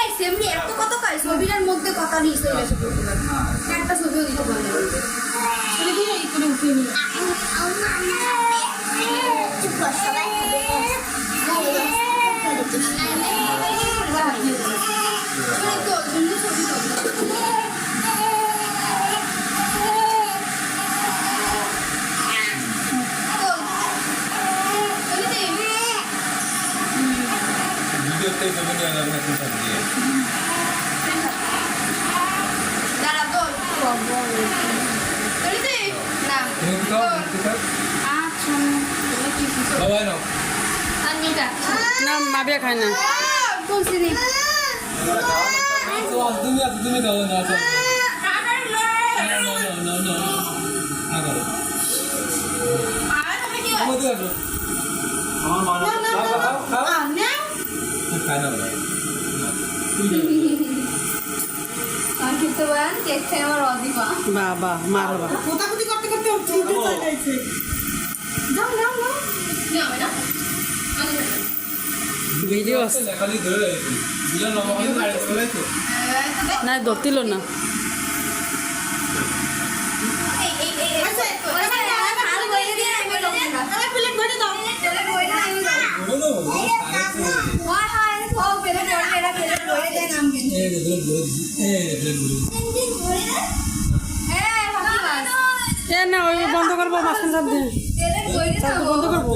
এই সেমনি এত কত কাজ ছবিটার মধ্যে কথা পড়তে পারে একটা ছবিও আচ্ছা তুমি কি আনিটা না মাবিয়া খায় না তুমি আছো তুমি খাও না আছো আমার মা খায় না আমার অদিপা বাবা কোথাকুতি করতে করতে চলে যাচ্ছে যাও যাও যাও না ভিডিও না ধরতিল না এই এই না ওই বন্ধ করব দিয়ে বন্ধ করব।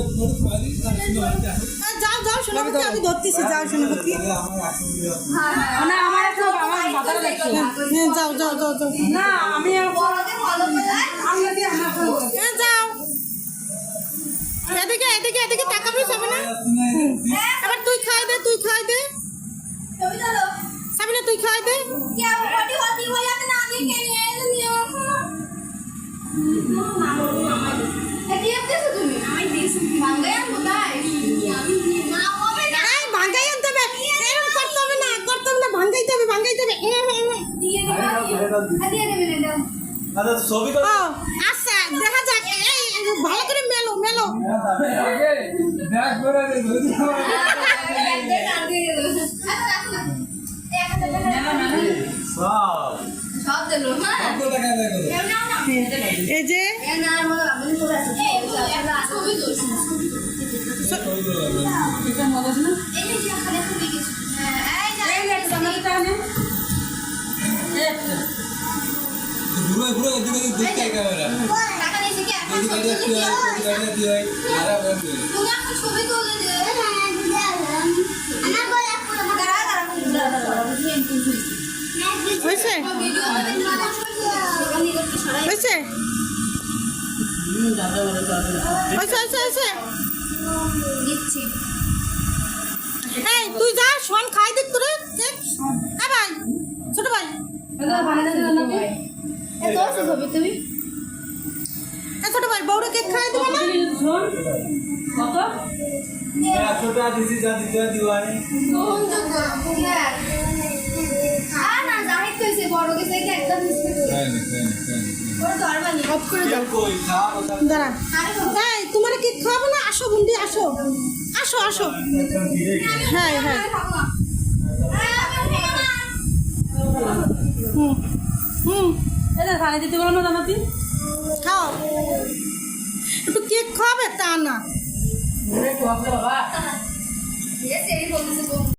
যাও যাও সোনাপতি আমি ধরতেছি যাও হ্যাঁ হ্যাঁ না আমার একটু আমার মাথাটা দেখছ। হ্যাঁ যাও যাও যাও যাও। না আমি বড়দের ভালো করে যাও। এদিকে এদিকে এদিকে তাকাবি সবে না এবার তুই খাই দে তুই খাই দে ছবি চলো সাবিনা তুই খাই দে क्या वो बड़ी होती हो या तो नानी के लिए नियो এটি আপনি তুমি আমি দিছি ভাঙ্গায় কোথায় আমি না হবে না এই ভাঙ্গাই আনতে হবে এরকম করতে হবে না করতে হবে না ভাঙ্গাইতে হবে ভাঙ্গাইতে হবে এ, এ, এ। দিয়ে দেবো দিয়ে দেবে দাও আচ্ছা ছবি তো ও আচ্ছা দেখা যাক এই এই, ভালো করে মেলো মেলো ব্যাগ করে দে ধরে সামনেটা আনে ঘুরে ঘুরে এদিকে দেখতে ক্যামেরা টাকা নিয়েছে কি ছবি হয় হয় ছবি তুলে দে আমার বলে পুরো দাঁড়া দাঁড়া দাঁড়া হয়েছে ভিডিও হয়েছে হয়েছে হয়েছে হয়েছে দিচ্ছি এই তুই যা শোন খাই দিক তোরে হ্যাঁ ভাই ছোট ভাই। এ তো ছবি তুমি? এ ছোট ভাই বউরে কেক খাই দিবে না? কত? ছোটা দিদি যা দিদি দিওয়ানি। আর কইছে বড় গেছে এটা একদম মিস্টেক তাই অফ করে দাও। দাঁড়া। তোমার কেক খাওয়াবো না? আসো বন্দি আসো। আসো আসো। হ্যাঁ হ্যাঁ। হুম হুম। এটা দিতে বলো না জানাতি খাও। একটু কেক খাওয়াবে তা না। বাবা।